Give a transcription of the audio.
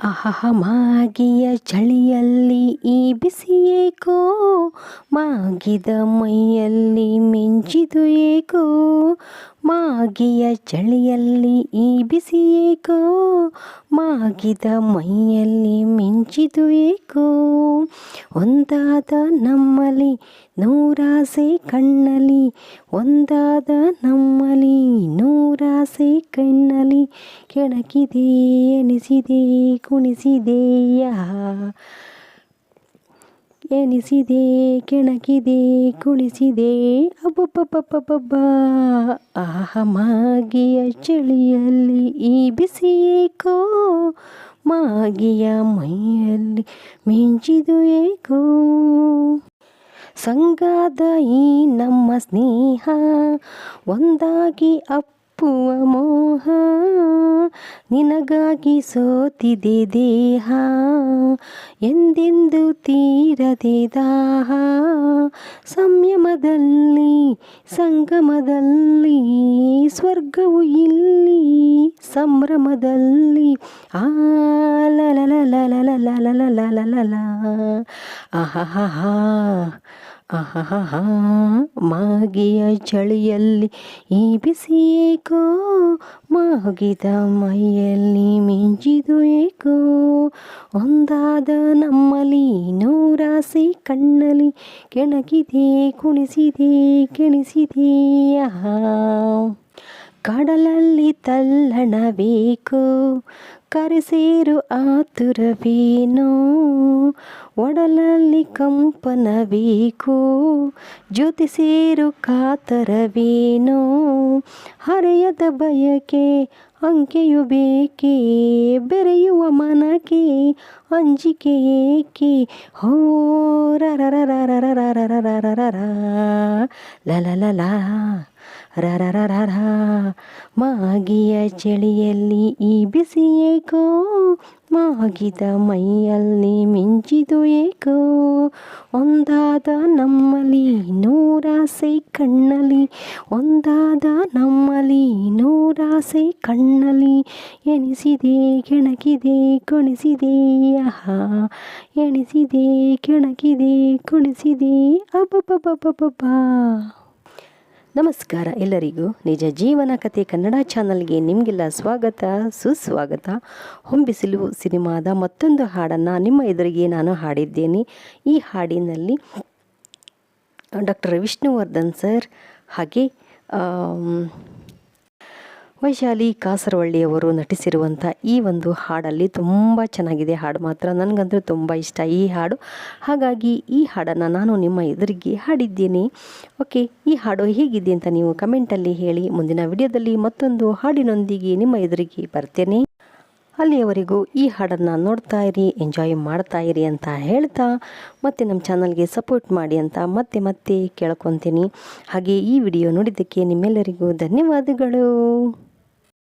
ಅಹಹ ಮಾಗಿಯ ಚಳಿಯಲ್ಲಿ ಈ ಬಿಸಿಯೇಕೋ ಮಾಗಿದ ಮೈಯಲ್ಲಿ ಮಿಂಚಿದು ಏಕೋ, ಮಾಗಿಯ ಚಳಿಯಲ್ಲಿ ಈ ಬಿಸಿಯೇಕೋ ಮಾಗಿದ ಮೈಯಲ್ಲಿ ಮಿಂಚಿದು ಏಕೋ. ಒಂದಾದ ನಮ್ಮಲ್ಲಿ ನೂರಾಸೆ ಕಣ್ಣಲ್ಲಿ ಒಂದಾದ ನಮ್ಮಲ್ಲಿ ನೂರಾಸೆ ಕಣ್ಣಲ್ಲಿ ಕೆಣಕಿದೆ, ಎನಿಸಿದೆ ಕುಣಿಸಿದೆಯ ಎನಿಸಿದೆ, ಕೆಣಕಿದೆ, ಕುಣಿಸಿದೆ, ಅಬ್ಬಬ್ಬಬ್ಬಬ್ಬಬ್ಬ. ಆಹ, ಮಾಗಿಯ ಚಳಿಯಲ್ಲಿ ಈ ಬಿಸಿಯೇಕೋ ಮಾಗಿಯ ಮೈಯಲ್ಲಿ ಮಿಂಚಿದು ಏಕೋ. ಸಂಗಾದ ಈ ನಮ್ಮ ಸ್ನೇಹ, ಒಂದಾಗಿ ಅಪ್ಪುವ ಮೋಹ ನಿನಗಾಗಿ ಸೋತಿದೆ ದೇಹ. ಎಂದೆಂದು ತೀರದೆ ದಾಹ? ಸಂಯಮದಲ್ಲಿ ಸಂಗಮದಲ್ಲಿ ಸ್ವರ್ಗವು ಇಲ್ಲಿ. ಸಂಭ್ರಮದಲ್ಲಿ ಆ ಮಾಗಿಯ ಚಳಿಯಲ್ಲಿ ಈ ಬಿಸಿ ಏಕೋ ಮಾಗಿದ ಮೈಯಲ್ಲಿ ಮಿಂಚಿದು ಏಕೋ ಒಂದಾದ ನಮ್ಮಲ್ಲಿ ನೂರಾಸಿ ಕಣ್ಣಲ್ಲಿ ಕೆಣಕಿದೆ ಕುಣಿಸಿದೆ ಕೆಣಿಸಿದೆಯಾ ಕಡಲಲ್ಲಿ ತಲ್ಲಣಬೇಕು. ಕರೆಸೇರು ಆತುರವೇನೋ ಒಡಲಲ್ಲಿ ಕಂಪನಬೇಕು ಜೊತೆ ಸೇರು ಕಾತರವೇನೋ ಹರೆಯದ ಬಯಕೆ ಅಂಕೆಯು ಬೇಕೆ. ಬೆರೆಯುವ ಮನಕ್ಕೆ ಅಂಜಿಕೆ ಏಕೆ. ಹೋ ಲ. ರರರರರ. ಮಾಗಿಯ ಚಳಿಯಲ್ಲಿ ಈ ಬಿಸಿ ಏಕೋ? ಮಾಗಿದ ಮೈಯಲ್ಲಿ ಮಿಂಚಿದು ಏಕೋ? ಒಂದಾದ ನಮ್ಮಲ್ಲಿ ನೂರಾಸೆ ಕಣ್ಣಲಿ, ಒಂದಾದ ನಮ್ಮಲ್ಲಿ ನೂರಾಸೆ ಕಣ್ಣಲಿ. ಎಣಿಸಿದೆ, ಕೆಣಕಿದೆ, ಕುಣಿಸಿದೆ, ಆಹಾ. ಎಣಿಸಿದೆ, ಕೆಣಕಿದೆ, ಕುಣಿಸಿದೆ, ಅಬ್ಬಬ್ಬಬ್ಬಬ್ಬಬ್ಬಾ. ನಮಸ್ಕಾರ ಎಲ್ಲರಿಗೂ ನಿಜ ಜೀವನ ಕಥೆ ಕನ್ನಡ ಚಾನಲ್ಗೆ ನಿಮಗೆಲ್ಲ ಸ್ವಾಗತ, ಸುಸ್ವಾಗತ. ಹೊಂಬಿಸಿಲು ಸಿನಿಮಾದ ಮತ್ತೊಂದು ಹಾಡನ್ನು ನಿಮ್ಮ ಎದುರಿಗೆ ನಾನು ಹಾಡಿದ್ದೇನೆ. ಈ ಹಾಡಿನಲ್ಲಿ ಡಾಕ್ಟರ್ ವಿಷ್ಣುವರ್ಧನ್ ಸರ್ ಹಾಗೆ ವೈಶಾಲಿ ಕಾಸರವಳ್ಳಿಯವರು ನಟಿಸಿರುವಂಥ ಈ ಒಂದು ಹಾಡಲ್ಲಿ ತುಂಬ ಚೆನ್ನಾಗಿದೆ ಹಾಡು. ಮಾತ್ರ ನನಗಂತೂ ತುಂಬ ಇಷ್ಟ ಈ ಹಾಡು. ಹಾಗಾಗಿ ಈ ಹಾಡನ್ನು ನಾನು ನಿಮ್ಮ ಎದುರಿಗೆ ಹಾಡಿದ್ದೀನಿ. ಓಕೆ, ಈ ಹಾಡು ಹೇಗಿದೆ ಅಂತ ನೀವು ಕಮೆಂಟಲ್ಲಿ ಹೇಳಿ. ಮುಂದಿನ ವಿಡಿಯೋದಲ್ಲಿ ಮತ್ತೊಂದು ಹಾಡಿನೊಂದಿಗೆ ನಿಮ್ಮ ಎದುರಿಗೆ ಬರ್ತೇನೆ. ಅಲ್ಲಿಯವರೆಗೂ ಈ ಹಾಡನ್ನು ನೋಡ್ತಾ ಇರಿ, ಎಂಜಾಯ್ ಮಾಡ್ತಾ ಇರಿ ಅಂತ ಹೇಳ್ತಾ ಮತ್ತೆ ನಮ್ಮ ಚಾನಲ್ಗೆ ಸಪೋರ್ಟ್ ಮಾಡಿ ಅಂತ ಮತ್ತೆ ಮತ್ತೆ ಕೇಳ್ಕೊತೀನಿ. ಹಾಗೆ ಈ ವಿಡಿಯೋ ನೋಡಿದ್ದಕ್ಕೆ ನಿಮ್ಮೆಲ್ಲರಿಗೂ ಧನ್ಯವಾದಗಳು.